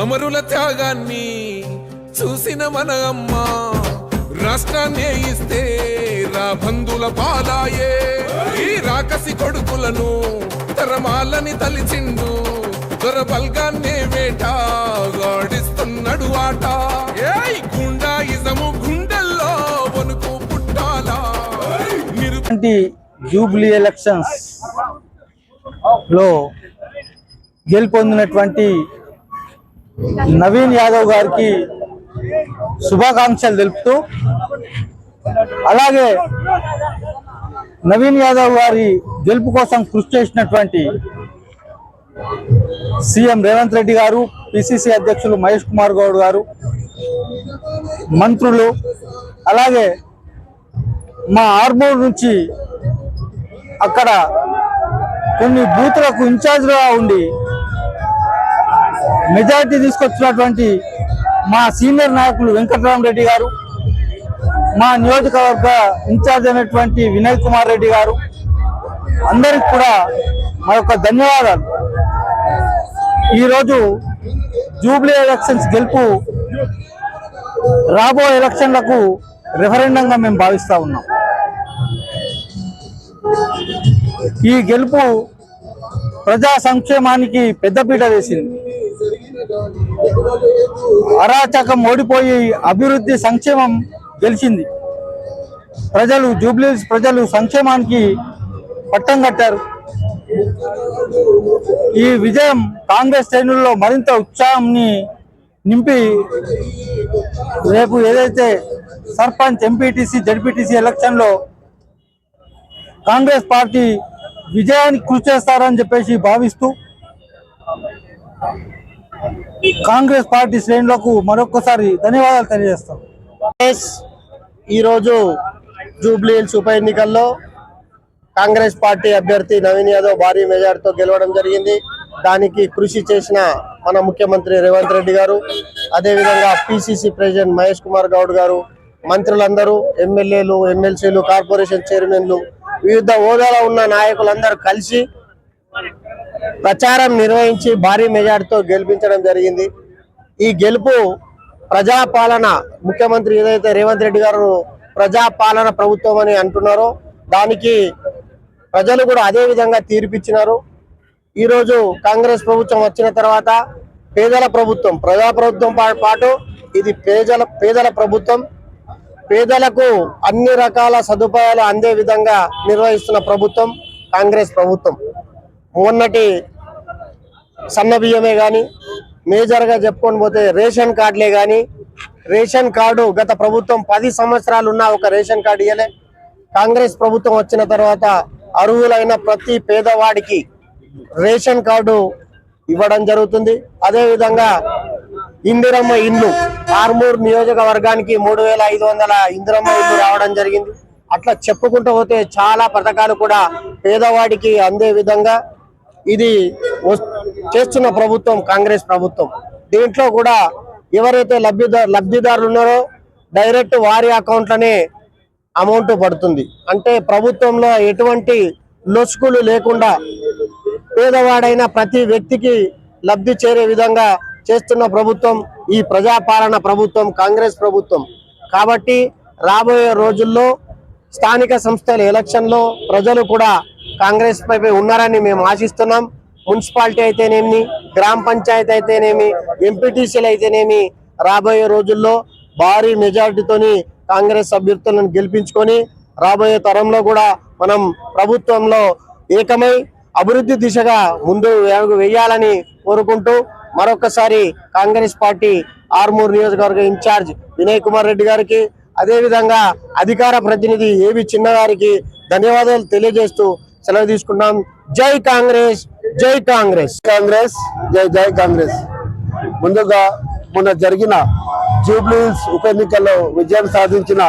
అమరుల త్యాగాన్ని చూసిన మన అమ్మ రాష్ట్రాన్ని ఇస్తే రా బంధుల పాలాయే. ఈ రాకసి కొడుకులను తరమాలని తలిచిండు దొరబల్గాన్నే వేట గాడిస్తున్నాడు ఆట. ఏయ్ గుండాయిజము గుండెల్లో వణుకు పుట్టాలా? జూబ్లీ ఎలక్షన్స్లో గెలుపొందినటువంటి నవీన్ యాదవ్ గారికి శుభాకాంక్షలు తెలుపుతూ అలాగే నవీన్ యాదవ్ గారి గెలుపు కోసం కృషి చేసినటువంటి సీఎం రేవంత్ రెడ్డి గారు పిసిసి అధ్యక్షులు మహేష్ కుమార్ గౌడ్ గారు మంత్రులు అలాగే మా ఆర్మూర్ నుంచి అక్కడ కొన్ని బూతులకు ఇన్ఛార్జ్గా ఉండి మెజారిటీ తీసుకొచ్చినటువంటి మా సీనియర్ నాయకులు వెంకటరామరెడ్డి గారు మా నియోజకవర్గ ఇన్ఛార్జ్ అయినటువంటి వినయ్ కుమార్ రెడ్డి గారు అందరికి కూడా మా యొక్క ధన్యవాదాలు. ఈరోజు జూబ్లీ ఎలక్షన్స్ గెలుపు రాబో ఎలక్షన్లకు రెఫరెండంగా మేము భావిస్తూ ఉన్నాం. ఈ గెలుపు ప్రజా సంక్షేమానికి పెద్దపీట వేసింది. అరాచకం ఓడిపోయి అభివృద్ధి సంక్షేమం గెలిచింది. ప్రజలు జూబ్లీస్ ప్రజలు సంక్షేమానికి పట్టం కట్టారు. ఈ విజయం కాంగ్రెస్ శ్రేణుల్లో మరింత ఉత్సాహాన్ని నింపి రేపు ఏదైతే సర్పంచ్ ఎంపీటీసీ జడ్పీటీసీ ఎలక్షన్లో కాంగ్రెస్ పార్టీ విజయానికి కృషి చేస్తారని చెప్పేసి భావిస్తూ కాంగ్రెస్ పార్టీ శ్రేణులకు మరొకసారి ధన్యవాదాలు తెలియజేస్తాం. ఈరోజు జూబ్లీ హిల్స్ ఉప ఎన్నికల్లో కాంగ్రెస్ పార్టీ అభ్యర్థి నవీన్ యాదవ్ భారీ మెజార్టీతో గెలవడం జరిగింది. దానికి కృషి చేసిన మన ముఖ్యమంత్రి రేవంత్ రెడ్డి గారు అదేవిధంగా పిసిసి ప్రెసిడెంట్ మహేష్ కుమార్ గౌడ్ గారు మంత్రులందరూ ఎమ్మెల్యేలు ఎమ్మెల్సీలు కార్పొరేషన్ చైర్మన్లు వివిధ హోదాలో ఉన్న నాయకులందరూ కలిసి ప్రచారం నిర్వహించి భారీ మెజార్టీతో గెలిపించడం జరిగింది. ఈ గెలుపు ప్రజాపాలన ముఖ్యమంత్రి ఏదైతే రేవంత్ రెడ్డి గారు ప్రజాపాలన ప్రభుత్వం అని అంటున్నారో దానికి ప్రజలు కూడా అదే విధంగా తీర్పిచ్చినారు. ఈరోజు కాంగ్రెస్ ప్రభుత్వం వచ్చిన తర్వాత పేదల ప్రభుత్వం ప్రజా ప్రభుత్వం పాటు ఇది పేదల పేదల ప్రభుత్వం. పేదలకు అన్ని రకాల సదుపాయాలు అందే విధంగా నిర్వహిస్తున్న ప్రభుత్వం కాంగ్రెస్ ప్రభుత్వం. మొన్నటి సన్న బియ్యమే కానీ మేజర్గా చెప్పుకొని పోతే రేషన్ కార్డులే కానీ రేషన్ కార్డు గత ప్రభుత్వం పది సంవత్సరాలు ఉన్న ఒక రేషన్ కార్డు ఇవ్వలే కాంగ్రెస్ ప్రభుత్వం వచ్చిన తర్వాత అర్హులైన ప్రతి పేదవాడికి రేషన్ కార్డు ఇవ్వడం జరుగుతుంది. అదేవిధంగా ఇందిరమ్మ ఇల్లు ఆర్మూర్ నియోజకవర్గానికి మూడు వేల ఐదు వందల ఇందిరమ్మ ఇల్లు రావడం జరిగింది. అట్లా చెప్పుకుంటూ పోతే చాలా పథకాలు కూడా పేదవాడికి అందే విధంగా ఇది చేస్తున్న ప్రభుత్వం కాంగ్రెస్ ప్రభుత్వం. దీంట్లో కూడా ఎవరైతే లబ్ధిదారు లబ్ధిదారులు ఉన్నారో డైరెక్ట్ వారి అకౌంట్లనే అమౌంట్ పడుతుంది. అంటే ప్రభుత్వంలో ఎటువంటి లొసుకులు లేకుండా పేదవాడైన ప్రతి వ్యక్తికి లబ్ధి చేరే విధంగా చేస్తున్న ప్రభుత్వం ఈ ప్రజాపాలన ప్రభుత్వం కాంగ్రెస్ ప్రభుత్వం. కాబట్టి రాబోయే రోజుల్లో స్థానిక సంస్థల ఎలక్షన్లో ప్రజలు కూడా కాంగ్రెస్ పై ఉన్నారని మేము ఆశిస్తున్నాం. మున్సిపాలిటీ అయితేనేమి గ్రామ పంచాయతీ అయితేనేమి ఎంపీటీసీలు అయితేనేమి రాబోయే రోజుల్లో భారీ మెజార్టీతోని కాంగ్రెస్ అభ్యర్థులను గెలిపించుకొని రాబోయే తరంలో కూడా మనం ప్రభుత్వంలో ఏకమై అభివృద్ధి దిశగా ముందు వేయాలని కోరుకుంటూ మరొకసారి కాంగ్రెస్ పార్టీ ఆర్మూర్ నియోజకవర్గ ఇన్ఛార్జ్ వినయ్ కుమార్ రెడ్డి గారికి అదేవిధంగా అధికార ప్రతినిధి ఏవి చిన్న గారికి ధన్యవాదాలు తెలియజేస్తూ సెలవు తీసుకున్నాం జై కాంగ్రెస్ జై కాంగ్రెస్. కాంగ్రెస్ జై జై కాంగ్రెస్. ముందుగా మొన్న జరిగిన జూబ్లీస్ ఉప ఎన్నికల్లో విజయం సాధించిన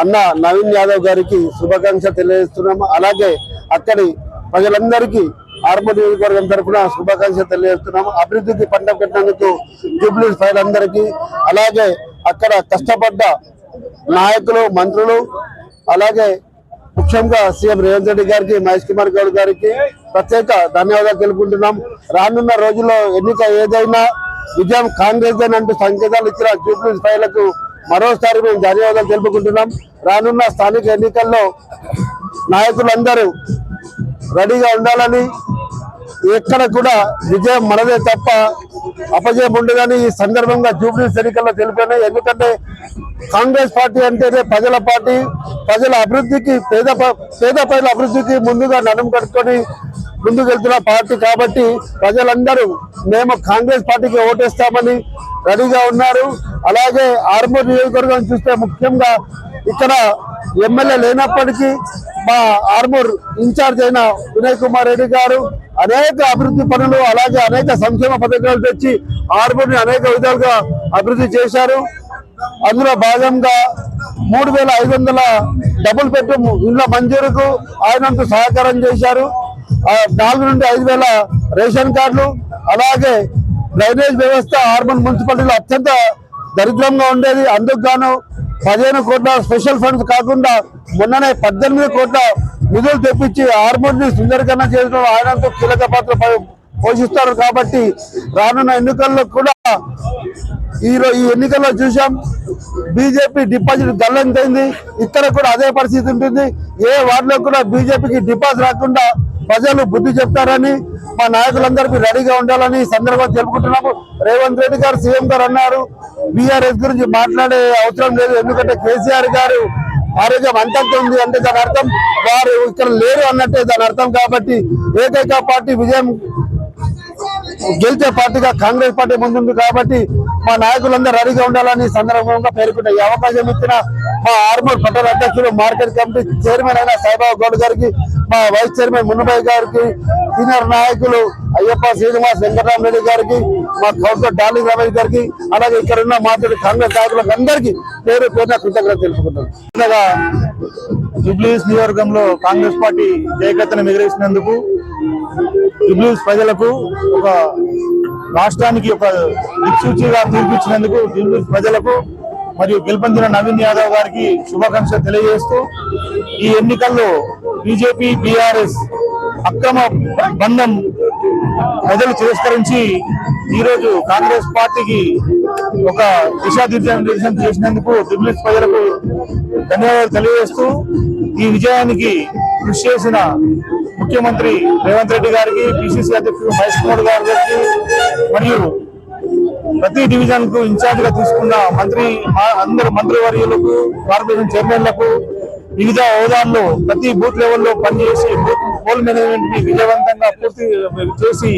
అన్న నవీన్ యాదవ్ గారికి శుభాకాంక్ష తెలియజేస్తున్నాము. అలాగే అక్కడి ప్రజలందరికీ ఆర్మూర్ నియోజకవర్గం తరఫున శుభాకాంక్ష తెలియజేస్తున్నాము. అభివృద్ధికి పంట పెట్టినందుకు జూబ్లీస్ ప్రజలందరికీ అలాగే అక్కడ కష్టపడ్డ నాయకులు మంత్రులు అలాగే ముఖ్యంగా సీఎం రేవంత్ రెడ్డి గారికి మహేష్ కుమార్ గౌడ్ గారికి ప్రత్యేక ధన్యవాదాలు తెలుపుకుంటున్నాం. రానున్న రోజుల్లో ఎన్నిక ఏదైనా విజయం కాంగ్రెస్ అంటూ సంకేతాలు ఇచ్చిన జూబ్లీ స్థాయిలకు మరోసారి మేము ధన్యవాదాలు తెలుపుకుంటున్నాం. రానున్న స్థానిక ఎన్నికల్లో నాయకులందరూ రెడీగా ఉండాలని ఎక్కడ కూడా విజయం మనదే తప్ప అపజయం ఉండదని ఈ సందర్భంగా జూబ్లీ ఎన్నికల్లో తెలిపాను ఎందుకంటే కాంగ్రెస్ పార్టీ అంటేనే ప్రజల పార్టీ ప్రజల అభివృద్ధికి పేద ప- పేద ప్రజల అభివృద్ధికి ముందుగా నడుము కట్టుకొని ముందుకు వెళ్తున్న పార్టీ కాబట్టి ప్రజలందరూ మేము కాంగ్రెస్ పార్టీకి ఓటేస్తామని రెడీగా ఉన్నారు. అలాగే ఆర్మూర్ నియోజకవర్గం చూస్తే ముఖ్యంగా ఇక్కడ ఎమ్మెల్యే లేనప్పటికీ మా ఆర్మూర్ ఇన్ఛార్జ్ అయిన వినయ్ కుమార్ రెడ్డి గారు అనేక అభివృద్ధి పనులు అలాగే అనేక సంక్షేమ పథకాలు తెచ్చి ఆర్మూర్ని అనేక విధాలుగా అభివృద్ధి చేశారు. అందులో భాగంగా మూడు వేల ఐదు వందల డబుల్ పెట్టు ఇళ్ళ మంజూరుకు ఆయనంత సహకారం చేశారు. నాలుగు నుండి ఐదు వేల రేషన్ కార్డులు అలాగే డ్రైనేజ్ వ్యవస్థ ఆర్బన్ మున్సిపాలిటీలో అత్యంత దరిద్రంగా ఉండేది. అందుకు గాను పదిహేను కోట్ల స్పెషల్ ఫండ్స్ కాకుండా మొన్ననే పద్దెనిమిది కోట్ల నిధులు తెప్పించి హార్మోన్ని సుందరీకరణ చేయడం ఆయనంతో కీలక పాత్ర పోషిస్తారు కాబట్టి రానున్న ఎన్నికల్లో కూడా ఈ ఈ ఎన్నికల్లో చూసాం బీజేపీ డిపాజిట్ గల్లంతైంది. ఇక్కడ కూడా అదే పరిస్థితి ఉంటుంది. ఏ వార్డులో కూడా బీజేపీకి డిపాజిట్ రాకుండా ప్రజలు బుద్ధి చెప్తారని మా నాయకులందరికీ రెడీగా ఉండాలని సందర్భంగా తెలుపుకుంటున్నాము. రేవంత్ రెడ్డి గారు సీఎం గారు అన్నారు. బీఆర్ఎస్ గురించి మాట్లాడే అవసరం లేదు. ఎందుకంటే కేసీఆర్ గారు ఆరోగ్యం అంతంత ఉంది అంటే దాని అర్థం వారు ఇక్కడ లేరు అన్నట్టే దాని అర్థం కాబట్టి ఏకైక పార్టీ విజయం గెలిచే పార్టీగా కాంగ్రెస్ పార్టీ ముందుంది కాబట్టి మా నాయకులందరూ రెడీగా ఉండాలని సందర్భంగా పేర్కొంటే అవకాశం ఇచ్చిన మా ఆర్మూర్ పట్టణ అధ్యక్షులు మార్కెట్ కమిటీ చైర్మన్ అయిన సాయిబాబు గౌడ్ గారికి మా వైస్ చైర్మన్ మున్నబాయి గారికి సీనియర్ నాయకులు అయ్యప్ప శ్రీనివాస్ వెంకటరామరెడ్డి గారికి మా కౌన్సిలర్ డాలి రమేష్ గారికి అలాగే ఇక్కడ ఉన్న మాట్లాడి కాంగ్రెస్ నాయకులకు అందరికీ పేరు పేరున కృతజ్ఞత తెలుపుకుంటాను జుబ్లీస్ నియోజకవర్గంలో కాంగ్రెస్ పార్టీ జయకత్తను ఎగిరేసినందుకు జుబ్లీస్ ప్రజలకు ఒక రాష్ట్రానికి ఒక దిక్సూచిగా తీర్పిచ్చినందుకు జుబ్లీస్ ప్రజలకు మరియు గెలుపొందిన నవీన్ యాదవ్ గారికి శుభాకాంక్షలు తెలియజేస్తూ ఈ ఎన్నికల్లో బీజేపీ బీఆర్ఎస్ అక్రమ బంధం ప్రజలు తిరస్కరించి ఈరోజు కాంగ్రెస్ పార్టీకి ఒక దిశానిర్దేశం చేసినందుకు దిబ్లిస్ ప్రజలకు ధన్యవాదాలు తెలియజేస్తూ ఈ విజయానికి కృషి చేసిన ముఖ్యమంత్రి రేవంత్ రెడ్డి గారికి పిసిసి అధ్యక్షుడు మహేష్ కుమార్ గారికి మరియు ప్రతి డివిజన్కు ఇన్ఛార్జ్గా తీసుకున్న మంత్రి మా- అందరు మంత్రివర్యులకు కార్పొరేషన్ చైర్మన్లకు వివిధ హోదాల్లో ప్రతి బూత్ లెవెల్లో పనిచేసి బూత్ పోల్ మేనేజ్మెంట్ని విజయవంతంగా పూర్తి చేసి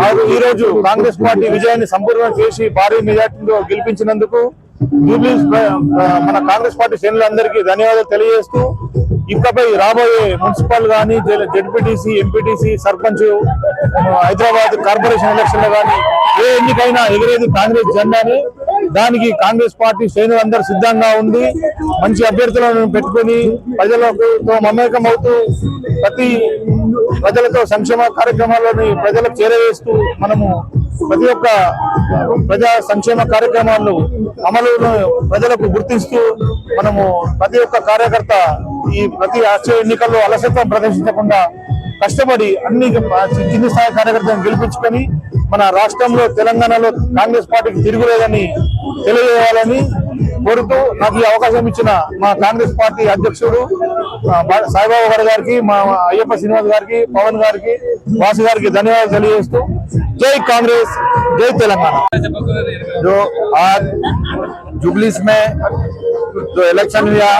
ఆ ఈ రోజు కాంగ్రెస్ పార్టీ విజయాన్ని సంపూర్ణం చేసి భారీ మెజార్టీతో గెలిపించినందుకు జూబ్లీస్ మన కాంగ్రెస్ పార్టీ శ్రేణులందరికీ ధన్యవాదాలు తెలియజేస్తూ ఇకపై రాబోయే మున్సిపల్ గానీ ZPTC MPTC sarpanch Hyderabad corporation ఎలక్షన్లో కానీ ఏ ఎన్నికైనా ఎగిరేది కాంగ్రెస్ జెండాని. దానికి కాంగ్రెస్ పార్టీ శ్రేణులు సిద్ధంగా ఉండి మంచి అభ్యర్థులను పెట్టుకొని ప్రజలకు మమేకం అవుతూ ప్రతి ప్రజలతో సంక్షేమ కార్యక్రమాలని ప్రజలకు చేరవేస్తూ మనము ప్రతి ఒక్క ప్రజా సంక్షేమ కార్యక్రమాలను అమలును ప్రజలకు గుర్తిస్తూ మనము ప్రతి ఒక్క కార్యకర్త ఈ ప్రతి రాష్ట్రీయ ఎన్నికల్లో అలసత్వం ప్రదర్శించకుండా కష్టపడి అన్ని కింది స్థాయి కార్యకర్తలను గెలిపించుకొని మన రాష్ట్రంలో తెలంగాణలో కాంగ్రెస్ పార్టీకి తిరుగులేదని తెలియజేయాలని కోరుతూ నాకు ఈ అవకాశం ఇచ్చిన మా కాంగ్రెస్ పార్టీ అధ్యక్షుడు ఆ, బా- సాయిబాబా గారి గారికి మా అయ్యప్ప శ్రీనివాస్ గారికి పవన్ గారికి వాసు గారికి ధన్యవాదాలు తెలియజేస్తూ జై కాంగ్రెస్ జై తెలంగాణ जो आज जुबलिस में जो इलेक्शन हुआ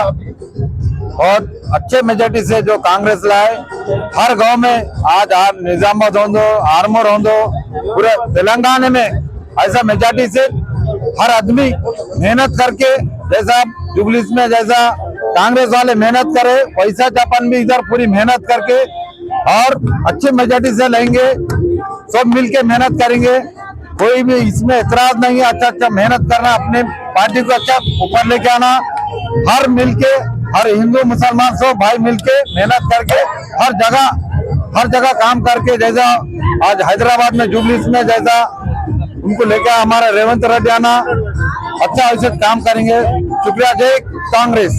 बहुत अच्छे मेजोरिटी से जो कांग्रेस लाए, हर गाँव में आज आप निजामाबाद हो दो आर्मोर हो दो पूरे तेलंगाना में ऐसा मेजोरिटी से हर आदमी मेहनत करके जैसा जुबलिस में जैसा कांग्रेस वाले मेहनत करे वैसा जापान भी इधर पूरी मेहनत करके और अच्छे मेजोरिटी से लेंगे, सब मिलके मेहनत करेंगे। कोई भी इसमें एतराज़ नहीं है अच्छा अच्छा मेहनत करना, अपने पार्टी को अच्छा ऊपर लेके आना, हर मिलके हर हिंदू, मुसलमान सब भाई मिलके मेहनत करके हर जगह हर जगह काम करके जैसा आज हैदराबाद में, जुबलिस में जैसा उनको लेकर हमारा रेवंत रेड्डी आना अच्छा ऐसे काम करेंगे। शुक्रिया, जय कांग्रेस।